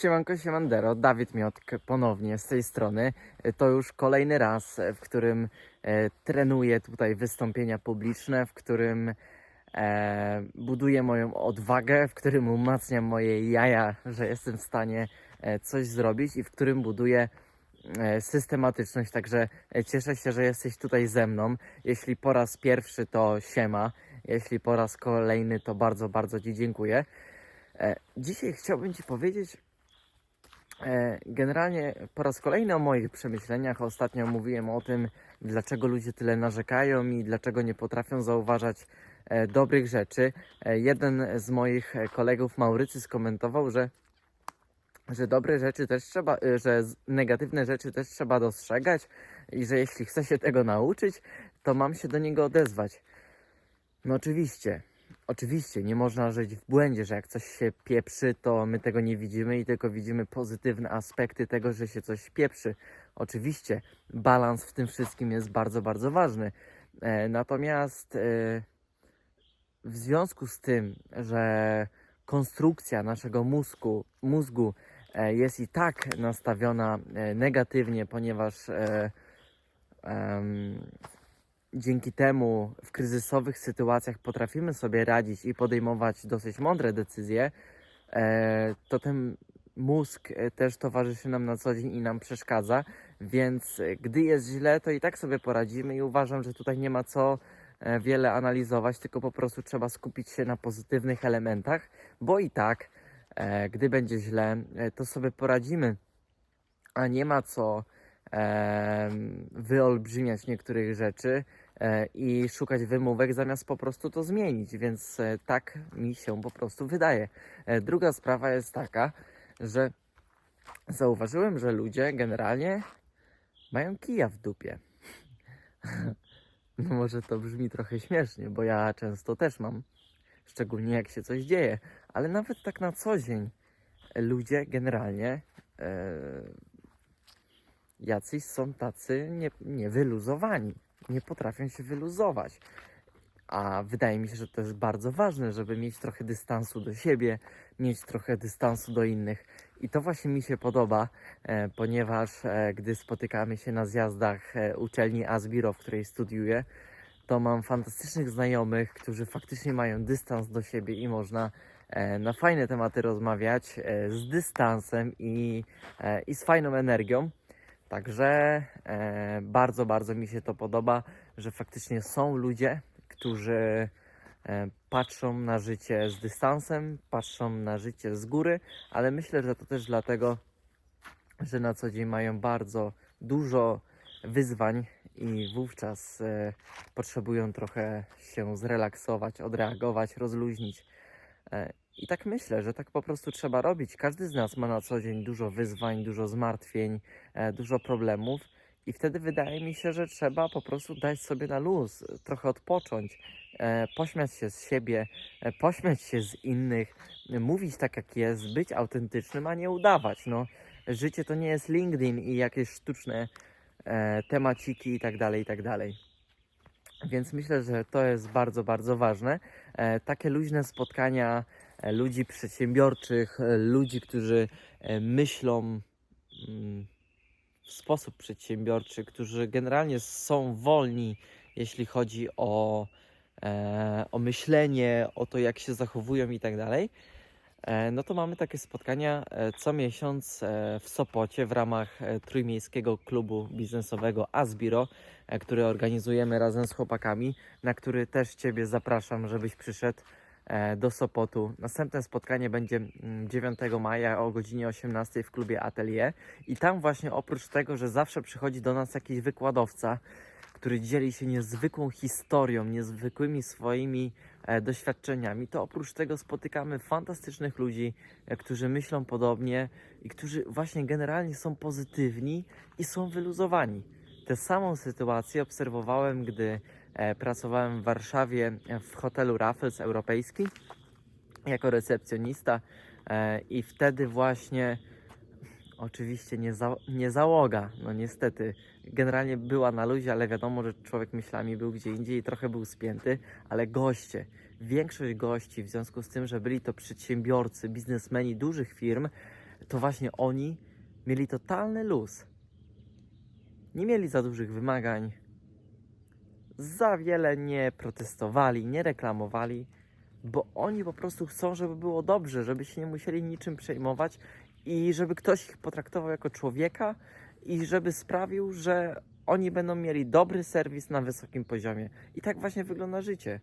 Siemanko, siemandero, Dawid Miotk ponownie z tej strony. E, To już kolejny raz, e, w którym e, trenuję tutaj wystąpienia publiczne, w którym e, buduję moją odwagę, w którym umacniam moje jaja, że jestem w stanie e, coś zrobić i w którym buduję e, systematyczność. Także e, cieszę się, że jesteś tutaj ze mną. Jeśli po raz pierwszy, to siema. Jeśli po raz kolejny, to bardzo, bardzo Ci dziękuję. Dzisiaj chciałbym Ci powiedzieć Generalnie po raz kolejny o moich przemyśleniach. Ostatnio mówiłem o tym, dlaczego ludzie tyle narzekają i dlaczego nie potrafią zauważać e, dobrych rzeczy. E, Jeden z moich e, kolegów, Maurycy, skomentował, że, że dobre rzeczy też trzeba, e, że negatywne rzeczy też trzeba dostrzegać i że jeśli chcę się tego nauczyć, to mam się do niego odezwać. No oczywiście. Oczywiście, nie można żyć w błędzie, że jak coś się pieprzy, to my tego nie widzimy i tylko widzimy pozytywne aspekty tego, że się coś pieprzy. Oczywiście, balans w tym wszystkim jest bardzo, bardzo ważny. E, natomiast e, w związku z tym, że konstrukcja naszego mózgu, mózgu e, jest i tak nastawiona e, negatywnie, ponieważ e, dzięki temu w kryzysowych sytuacjach potrafimy sobie radzić i podejmować dosyć mądre decyzje, e, to ten mózg e, też towarzyszy nam na co dzień i nam przeszkadza, więc gdy jest źle, to i tak sobie poradzimy i uważam, że tutaj nie ma co e, wiele analizować, tylko po prostu trzeba skupić się na pozytywnych elementach, bo i tak, gdy będzie źle, to sobie poradzimy, a nie ma co wyolbrzymiać niektórych rzeczy i szukać wymówek, zamiast po prostu to zmienić, więc e, tak mi się po prostu wydaje. E, Druga sprawa jest taka, że zauważyłem, że ludzie generalnie mają kija w dupie. No może to brzmi trochę śmiesznie, bo ja często też mam, szczególnie jak się coś dzieje, ale nawet tak na co dzień ludzie generalnie e, jacyś są tacy nie, niewyluzowani, nie potrafią się wyluzować. A wydaje mi się, że to jest bardzo ważne, żeby mieć trochę dystansu do siebie, mieć trochę dystansu do innych. I to właśnie mi się podoba, e, ponieważ e, gdy spotykamy się na zjazdach e, uczelni Asbiro, w której studiuję, to mam fantastycznych znajomych, którzy faktycznie mają dystans do siebie i można na fajne tematy rozmawiać z dystansem i, i z fajną energią. Także e, bardzo, bardzo mi się to podoba, że faktycznie są ludzie, którzy e, patrzą na życie z dystansem, patrzą na życie z góry, ale myślę, że to też dlatego, że na co dzień mają bardzo dużo wyzwań i wówczas e, potrzebują trochę się zrelaksować, odreagować, rozluźnić. E, I tak myślę, że tak po prostu trzeba robić. Każdy z nas ma na co dzień dużo wyzwań, dużo zmartwień, e, dużo problemów. I wtedy wydaje mi się, że trzeba po prostu dać sobie na luz, trochę odpocząć, e, pośmiać się z siebie, pośmiać się z innych, mówić tak jak jest, być autentycznym, a nie udawać. No, życie to nie jest LinkedIn i jakieś sztuczne temaciki i tak dalej, i tak dalej. Więc myślę, że to jest bardzo, bardzo ważne. E, takie luźne spotkania e, ludzi przedsiębiorczych, e, ludzi, którzy myślą mm, w sposób przedsiębiorczy, którzy generalnie są wolni, jeśli chodzi o, o myślenie, o to, jak się zachowują i tak dalej. E, No to mamy takie spotkania e, co miesiąc e, w Sopocie w ramach Trójmiejskiego Klubu Biznesowego Asbiro, który organizujemy razem z chłopakami, na który też Ciebie zapraszam, żebyś przyszedł do Sopotu. Następne spotkanie będzie mm, 9 maja o godzinie 18 w klubie Atelier i tam właśnie oprócz tego, że zawsze przychodzi do nas jakiś wykładowca, który dzieli się niezwykłą historią, niezwykłymi swoimi doświadczeniami, to oprócz tego spotykamy fantastycznych ludzi, e, którzy myślą podobnie i którzy właśnie generalnie są pozytywni i są wyluzowani. Tę samą sytuację obserwowałem, gdy e, pracowałem w Warszawie e, w hotelu Raffles Europejski jako recepcjonista e, i wtedy właśnie oczywiście nie, za, nie załoga, no niestety generalnie była na luzie, ale wiadomo, że człowiek myślami był gdzie indziej i trochę był spięty, ale goście, większość gości w związku z tym, że byli to przedsiębiorcy, biznesmeni dużych firm, to właśnie oni mieli totalny luz. Nie mieli za dużych wymagań, za wiele nie protestowali, nie reklamowali, bo oni po prostu chcą, żeby było dobrze, żeby się nie musieli niczym przejmować i żeby ktoś ich potraktował jako człowieka i żeby sprawił, że oni będą mieli dobry serwis na wysokim poziomie. I tak właśnie wygląda życie.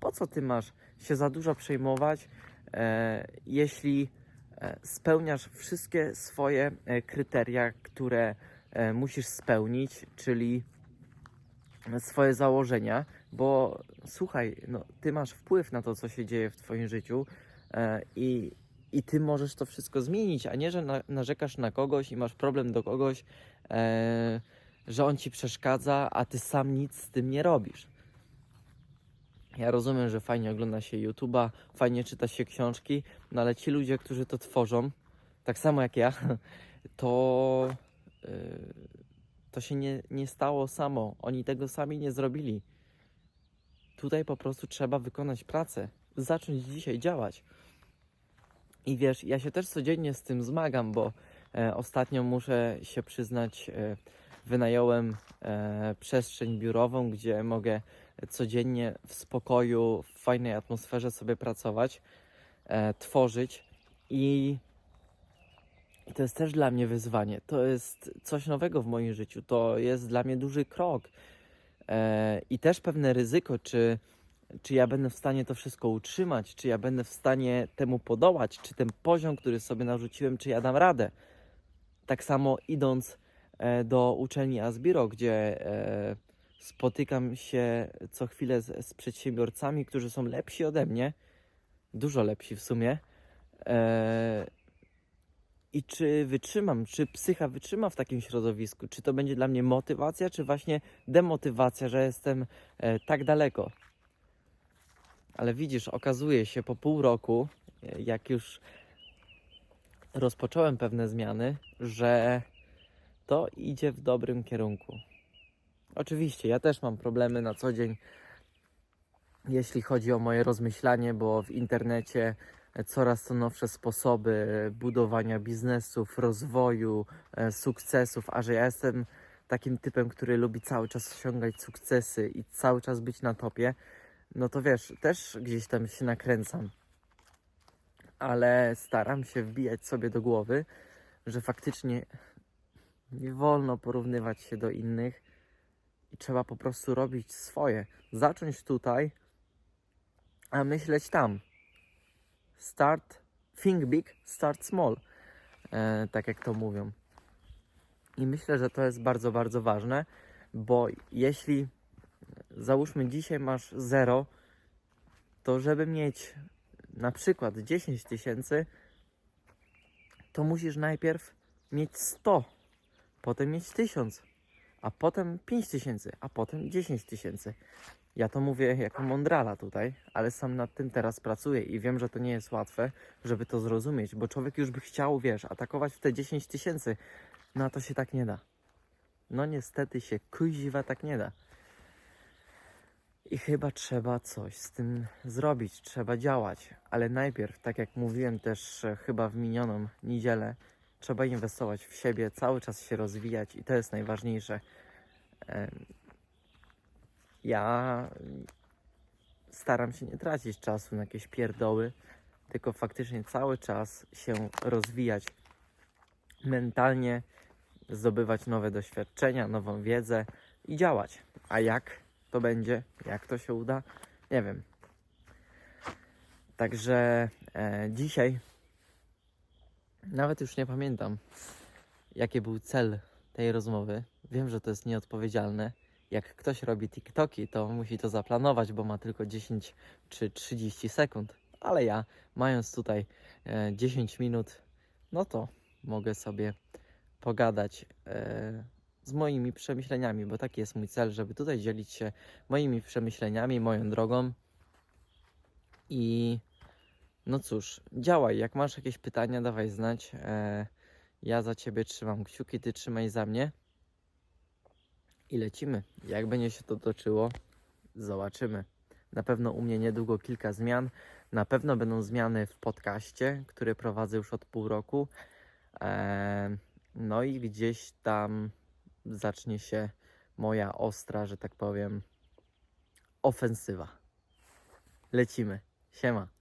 Po co ty masz się za dużo przejmować, e, jeśli e, spełniasz wszystkie swoje e, kryteria, które e, musisz spełnić, czyli swoje założenia, bo słuchaj, no, ty masz wpływ na to, co się dzieje w twoim życiu i, i ty możesz to wszystko zmienić, a nie, że na, narzekasz na kogoś i masz problem do kogoś, e, że on ci przeszkadza, a ty sam nic z tym nie robisz. Ja rozumiem, że fajnie ogląda się YouTube'a, fajnie czyta się książki, no ale ci ludzie, którzy to tworzą, tak samo jak ja, to, yy, to się nie, nie stało samo. Oni tego sami nie zrobili. Tutaj po prostu trzeba wykonać pracę, zacząć dzisiaj działać. I wiesz, ja się też codziennie z tym zmagam, bo e, ostatnio muszę się przyznać, e, wynająłem e, przestrzeń biurową, gdzie mogę codziennie w spokoju, w fajnej atmosferze sobie pracować, e, tworzyć i, i to jest też dla mnie wyzwanie. To jest coś nowego w moim życiu. To jest dla mnie duży krok e, i też pewne ryzyko, czy, czy ja będę w stanie to wszystko utrzymać, czy ja będę w stanie temu podołać, czy ten poziom, który sobie narzuciłem, czy ja dam radę. Tak samo idąc e, do uczelni Asbiro, gdzie e, spotykam się co chwilę z, z przedsiębiorcami, którzy są lepsi ode mnie, dużo lepsi w sumie. E, I czy wytrzymam, czy psycha wytrzyma w takim środowisku? Czy to będzie dla mnie motywacja, czy właśnie demotywacja, że jestem tak daleko? Ale widzisz, okazuje się po pół roku, e, jak już rozpocząłem pewne zmiany, że to idzie w dobrym kierunku. Oczywiście, ja też mam problemy na co dzień, jeśli chodzi o moje rozmyślanie, bo w internecie coraz to nowsze sposoby budowania biznesów, rozwoju, e, sukcesów, a że ja jestem takim typem, który lubi cały czas osiągać sukcesy i cały czas być na topie, no to wiesz, też gdzieś tam się nakręcam. Ale staram się wbijać sobie do głowy, że faktycznie nie wolno porównywać się do innych i trzeba po prostu robić swoje. Zacząć tutaj, a myśleć tam. Start, think big, start small, e, tak jak to mówią. I myślę, że to jest bardzo, bardzo ważne, bo jeśli załóżmy dzisiaj masz 0, to żeby mieć na przykład 10 tysięcy, to musisz najpierw mieć 100, potem mieć 1000, a potem 5 tysięcy, a potem 10 tysięcy. Ja to mówię jako mądrala tutaj, ale sam nad tym teraz pracuję i wiem, że to nie jest łatwe, żeby to zrozumieć, bo człowiek już by chciał, wiesz, atakować w te 10 tysięcy, no a to się tak nie da. No niestety się kuźwa tak nie da. I chyba trzeba coś z tym zrobić, trzeba działać, ale najpierw, tak jak mówiłem też e, chyba w minioną niedzielę, trzeba inwestować w siebie, cały czas się rozwijać i to jest najważniejsze. Ja staram się nie tracić czasu na jakieś pierdoły, tylko faktycznie cały czas się rozwijać mentalnie, zdobywać nowe doświadczenia, nową wiedzę i działać. A jak to będzie, jak to się uda, nie wiem. Także e, dzisiaj nawet już nie pamiętam, jaki był cel tej rozmowy. Wiem, że to jest nieodpowiedzialne. Jak ktoś robi TikToki, to musi to zaplanować, bo ma tylko 10 czy 30 sekund. Ale ja, mając tutaj e, 10 minut, no to mogę sobie pogadać e, z moimi przemyśleniami, bo taki jest mój cel, żeby tutaj dzielić się moimi przemyśleniami, moją drogą. I no cóż, działaj. Jak masz jakieś pytania, dawaj znać. E, ja za ciebie trzymam kciuki, ty trzymaj za mnie. I lecimy. Jak będzie się to toczyło, zobaczymy. Na pewno u mnie niedługo kilka zmian. Na pewno będą zmiany w podcaście, który prowadzę już od pół roku. Em, No i gdzieś tam zacznie się moja ostra, że tak powiem, ofensywa. Lecimy. Siema.